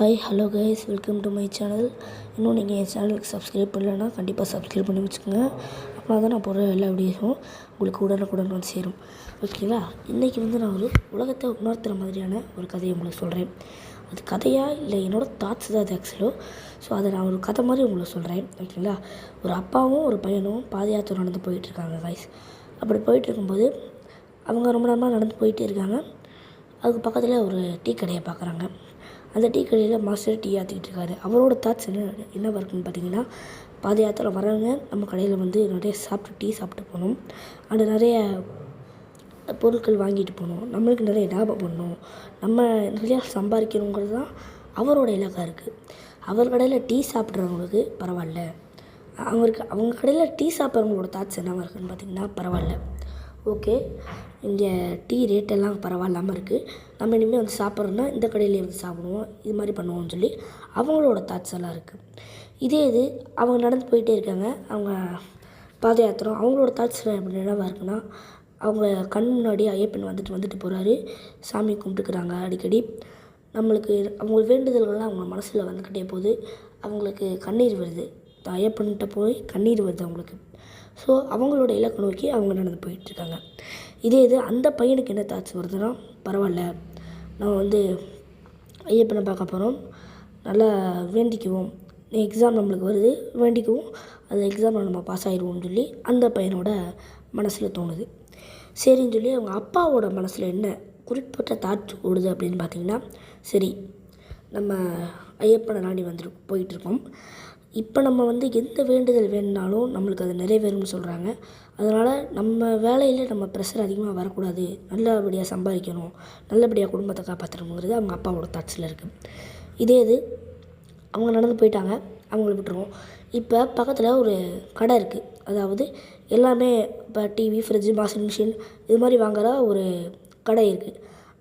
Hi hello guys welcome to my channel இன்னும் நீங்கள் என் சேனலுக்கு சப்ஸ்கிரைப் பண்ணலைன்னா கண்டிப்பாக சப்ஸ்கிரைப் பண்ணி வச்சுக்கோங்க. அப்போ தான் நான் போடுற எல்லா வீடியோஸும் உங்களுக்கு உடனுக்குடன் வந்து சேரும். ஓகேங்களா இன்றைக்கி வந்து நான் ஒரு உலகத்தை உணர்த்துகிற மாதிரியான ஒரு கதையை உங்களுக்கு சொல்கிறேன் அது கதையா இல்லை என்னோடய தாட்ஸ் தான் அது ஆக்சுவலோ ஸோ அதை நான் ஒரு கதை மாதிரி உங்களுக்கு சொல்கிறேன் ஓகேங்களா ஒரு அப்பாவும் ஒரு பையனும் பாதயாத்திரை நடந்து போயிட்டுருக்காங்க கைஸ் அப்படி போயிட்டு இருக்கும்போது அவங்க ரொம்ப நேரமாக நடந்து போயிட்டே இருக்காங்க. அதுக்கு பக்கத்தில் ஒரு டீ கடையை பார்க்குறாங்க. அந்த டீ கடையில் மாஸ்டர் டீ ஆற்றிக்கிட்டு இருக்காரு. அவரோட தாட்ஸ் என்ன என்ன இருக்குன்னு பார்த்தீங்கன்னா பாத யாத்திரை வரவங்க நம்ம கடையில் வந்து நிறைய சாப்பிட்டு டீ சாப்பிட்டு போகணும். அண்ட் நிறைய பொருட்கள் வாங்கிட்டு போகணும். நம்மளுக்கு நிறைய லாபம் பண்ணணும். நம்ம நிறையா சம்பாதிக்கணுங்கிறது தான் அவரோட இலக்காக இருக்குது அவர் கடையில் டீ சாப்பிட்றவங்களுக்கு பரவாயில்ல. அவருக்கு அவங்க கடையில் டீ சாப்பிட்றவங்களோட தாட்ஸ் என்னவாக இருக்குன்னு பார்த்தீங்கன்னா பரவாயில்ல. ஓகே. இங்கே டீ ரேட்டெல்லாம் பரவாயில்லாமல் இருக்குது நம்ம இனிமேல் வந்து சாப்பிட்றோன்னா இந்த கடையிலே வந்து சாப்பிடுவோம். இது மாதிரி பண்ணுவோம்னு சொல்லி அவங்களோட தாட்ஸ் எல்லாம் இருக்குது இதே இது அவங்க நடந்து போயிட்டே இருக்காங்க. அவங்க பாத யாத்திரம் அவங்களோட தாட்ஸ் எப்படி என்னவாக இருக்குன்னா அவங்க கண் முன்னாடி ஐயப்பன் வந்துட்டு வந்துட்டு போகிறாரு சாமி கும்பிட்டுக்கிறாங்க அடிக்கடி. நம்மளுக்கு அவங்க வேண்டுதல்கள்லாம் அவங்க மனசில் வந்துக்கிட்டே போகுது. அவங்களுக்கு கண்ணீர் வருது. ஐயப்பன்கிட்ட போய் கண்ணீர் வருது அவங்களுக்கு. ஸோ அவங்களோட இலக்கு நோக்கி அவங்க நடந்து போயிட்டுருக்காங்க. இதே இது அந்த பையனுக்கு என்ன தாட்ஸ் வருதுன்னா பரவாயில்ல. நம்ம வந்து ஐயப்பனை பார்க்க போகிறோம் நல்லா வேண்டிக்குவோம். எக்ஸாம் நம்மளுக்கு வருது வேண்டிக்குவோம். அந்த எக்ஸாமில் நம்ம பாஸ் ஆயிடுவோம்னு சொல்லி அந்த பையனோட மனசில் தோணுது. சரின்னு சொல்லி அவங்க அப்பாவோட மனசில் என்ன குறிப்பிட்ட தாட்ஸ் ஓடுது அப்படின்னு பார்த்தீங்கன்னா சரி நம்ம ஐயப்பனை நாடி வந்துட்டு போயிட்டுருக்கோம். இப்போ நம்ம வந்து எந்த வேண்டுதல் வேணுனாலும் நம்மளுக்கு அது நிறைவேறும்னு சொல்கிறாங்க அதனால் நம்ம வேலையில் நம்ம ப்ரெஷர் அதிகமாக வரக்கூடாது. நல்லபடியாக சம்பாதிக்கணும். நல்லபடியாக குடும்பத்தை காப்பாற்றணுங்கிறது அவங்க அப்பாவோட தாட்ஸில் இருக்குது இதே இது அவங்க நடந்து போயிட்டாங்க. அவங்கள விட்டுருவோம். இப்போ பக்கத்தில் ஒரு கடை இருக்குது அதாவது எல்லாமே இப்போ டிவி ஃப்ரிட்ஜு வாஷிங் மிஷின் இது மாதிரி வாங்குகிற ஒரு கடை இருக்குது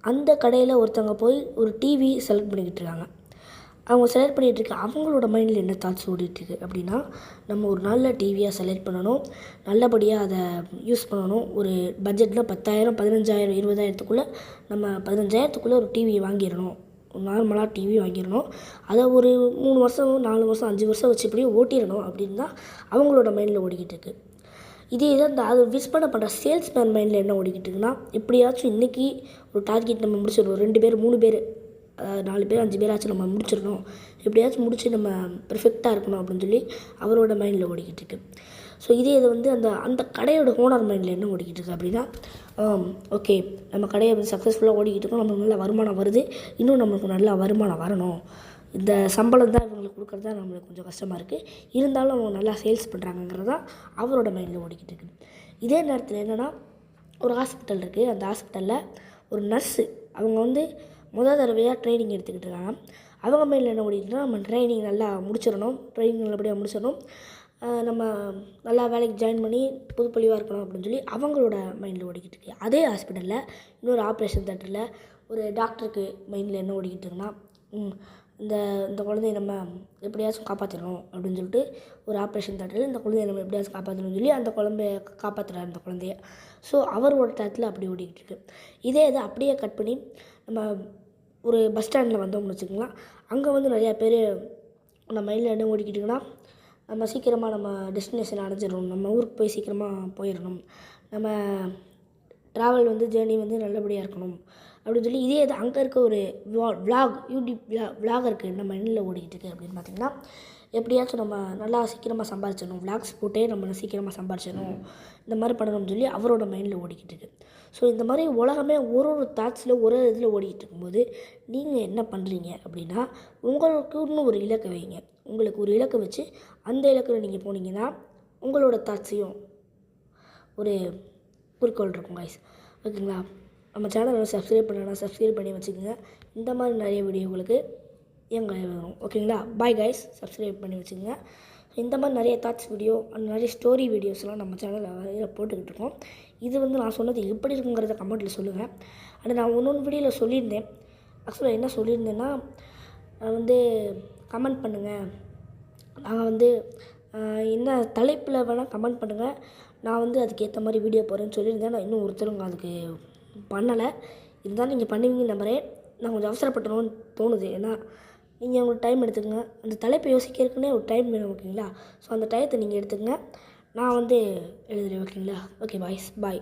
அந்த கடையில் ஒருத்தவங்க போய் ஒரு டிவி செலக்ட் பண்ணிக்கிட்டு இருக்காங்க. அவங்க செலக்ட் பண்ணிகிட்டு இருக்க அவங்களோட மைண்டில் என்ன தாட்ஸ் ஓடிட்டுருக்கு அப்படின்னா நம்ம ஒரு நல்ல டிவியாக செலக்ட் பண்ணணும். நல்லபடியாக அதை யூஸ் பண்ணணும். ஒரு பட்ஜெட்டில் பத்தாயிரம் பதினஞ்சாயிரம் இருபதாயிரத்துக்குள்ளே நம்ம பதினஞ்சாயிரத்துக்குள்ளே ஒரு டிவியை வாங்கிடணும். நார்மலாக டிவி வாங்கிடணும். அதை ஒரு மூணு வருஷம் நாலு வருஷம் அஞ்சு வருஷம் வச்சு இப்படியே ஓட்டிடணும் அப்படின்னு தான் அவங்களோட மைண்டில் ஓடிக்கிட்டு இருக்குது இதே இதை அந்த அது விஸ்பனை பண்ணுற சேல்ஸ்மேன் மைண்டில் என்ன ஓடிக்கிட்டு இருக்குன்னா எப்படியாச்சும் இன்றைக்கி ஒரு டார்கெட் நம்ம முடிச்சிடணும். ரெண்டு பேர் மூணு பேர் நாலு பேர் அஞ்சு பேராச்சும் நம்ம முடிச்சிடணும். எப்படியாச்சும் முடித்து நம்ம பெர்ஃபெக்டாக இருக்கணும் அப்படின்னு சொல்லி அவரோட மைண்டில் ஓடிக்கிட்டு இருக்கு. ஸோ இதே இது வந்து அந்த அந்த கடையோட ஓனர் மைண்டில் என்ன ஓடிக்கிட்டு இருக்கு அப்படின்னா ஓகே நம்ம கடையை வந்து சக்ஸஸ்ஃபுல்லாக ஓடிக்கிட்டு இருக்கோம். நம்மளுக்கு நல்ல வருமானம் வருது. இன்னும் நம்மளுக்கு நல்ல வருமானம் வரணும். இந்த சம்பளம் தான் இவங்களுக்கு கொடுக்குறது தான் நம்மளுக்கு கொஞ்சம் கஷ்டமாக இருக்குது இருந்தாலும் அவங்க நல்லா சேல்ஸ் பண்ணுறாங்கங்கிறது தான் அவரோட மைண்டில் ஓடிக்கிட்டு இருக்குது இதே நேரத்தில் என்னென்னா ஒரு ஹாஸ்பிட்டல் இருக்குது அந்த ஹாஸ்பிட்டலில் ஒரு நர்ஸு அவங்க வந்து முதல் தடவையாக ட்ரைனிங் எடுத்துக்கிட்டு இருக்காங்க அவங்க மைண்டில் என்ன ஓடிட்டுனா நம்ம ட்ரைனிங் நல்லா முடிச்சிடணும். ட்ரைனிங் நல்லபடியாக முடிச்சிடணும். நம்ம நல்லா வேலைக்கு ஜாயின் பண்ணி புதுப்பொழிவாக இருக்கணும் அப்படின்னு சொல்லி அவங்களோட மைண்டில் ஓடிக்கிட்டு இருக்கு. அதே ஹாஸ்பிட்டலில் இன்னொரு ஆப்ரேஷன் தேட்டரில் ஒரு டாக்டருக்கு மைண்டில் என்ன ஓடிக்கிட்டு இருக்குன்னா இந்த இந்த குழந்தைய நம்ம எப்படியாச்சும் காப்பாற்றணும் அப்படின்னு சொல்லிட்டு ஒரு ஆப்ரேஷன் தேட்டரில் இந்த குழந்தைய நம்ம எப்படியாச்சும் காப்பாற்றணும்னு சொல்லி அந்த குழந்தைய காப்பாற்றுறாரு அந்த குழந்தைய. ஸோ அவரோட டயத்தில் அப்படி ஓடிக்கிட்டு இருக்கு. இதே இதை அப்படியே கட் பண்ணி நம்ம ஒரு பஸ் ஸ்டாண்டில் வந்தோம்னு வச்சுக்கோங்களேன். அங்கே வந்து நிறையா பேர் நம்ம மைண்டில் என்ன ஓடிக்கிட்டுங்கன்னா நம்ம சீக்கிரமாக நம்ம டெஸ்டினேஷன் அடைஞ்சிடணும். நம்ம ஊருக்கு போய் சீக்கிரமாக போயிடணும். நம்ம ட்ராவல் வந்து ஜேர்னி வந்து நல்லபடியாக இருக்கணும். அப்படின்னு சொல்லி இதே இது அங்கே இருக்க ஒரு விளாக் யூடியூப் விளா விளாகருக்கு நம்ம மைண்டில் ஓடிக்கிட்டு இருக்கு அப்படின்னு பார்த்திங்கன்னா எப்படியாச்சும் நம்ம நல்லா சீக்கிரமாக சம்பாரிச்சிடணும் விளாக்ஸ் போட்டே நம்ம சீக்கிரமாக சம்பாரிச்சிடணும் இந்த மாதிரி பண்ணணும்னு சொல்லி அவரோட மைண்டில் ஓடிக்கிட்டு இருக்கு. ஸோ இந்த மாதிரி உலகமே ஒரு ஒரு தாட்ஸில் ஒரு இதில் ஓடிக்கிட்டு இருக்கும்போது நீங்கள் என்ன பண்ணுறீங்க அப்படின்னா உங்களுக்குன்னு ஒரு இலக்கை வைங்க. உங்களுக்கு ஒரு இலக்கை வச்சு அந்த இலக்கில் நீங்கள் போனீங்கன்னா உங்களோட தாட்ஸையும் ஒரு குறிக்கோள் இருக்கும் கைஸ் ஓகேங்களா நம்ம சேனலை சப்ஸ்கிரைப் பண்ணலாம் சப்ஸ்கிரைப் பண்ணி வச்சுக்கோங்க. இந்த மாதிரி நிறைய வீடியோ உங்களுக்கு எங்கள் வரும். ஓகேங்களா பாய் கைஸ் சப்ஸ்கிரைப் பண்ணி வச்சுக்கோங்க. இந்த மாதிரி நிறைய தாட்ஸ் வீடியோ நிறைய ஸ்டோரி வீடியோஸ்லாம் நம்ம சேனலில் போட்டுக்கிட்டு இருக்கோம். இது வந்து நான் சொன்னது எப்படி இருக்குங்கிறத கமெண்ட்டில் சொல்லுங்கள் அண்ட் நான் ஒன்று ஒன்று வீடியோவில் சொல்லியிருந்தேன். ஆக்சுவலாக என்ன சொல்லியிருந்தேன்னா வந்து கமெண்ட் பண்ணுங்கள் நான் வந்து என்ன தலைப்பில் வேணால் கமெண்ட் பண்ணுங்கள் நான் வந்து அதுக்கேற்ற மாதிரி வீடியோ போடுறேன்னு சொல்லியிருந்தேன். நான் இன்னும் ஒருத்தருங்க அதுக்கு பண்ணலை. இருந்தாலும் நீங்கள் பண்ணுவீங்க நம்புகிறேன் நான் கொஞ்சம் அவசரப்பட்டணும்னு தோணுது. ஏன்னா நீங்கள் உங்களுக்கு டைம் எடுத்துக்கங்க. அந்த தலைப்பை யோசிக்கிறதுக்குன்னே ஒரு டைம் வேணும் ஓகேங்களா ஸோ அந்த டயத்தை நீங்கள் எடுத்துக்கங்க. நான் வந்து எழுதுகிறேன் ஓகேங்களா ஓகே பாய்ஸ் பாய்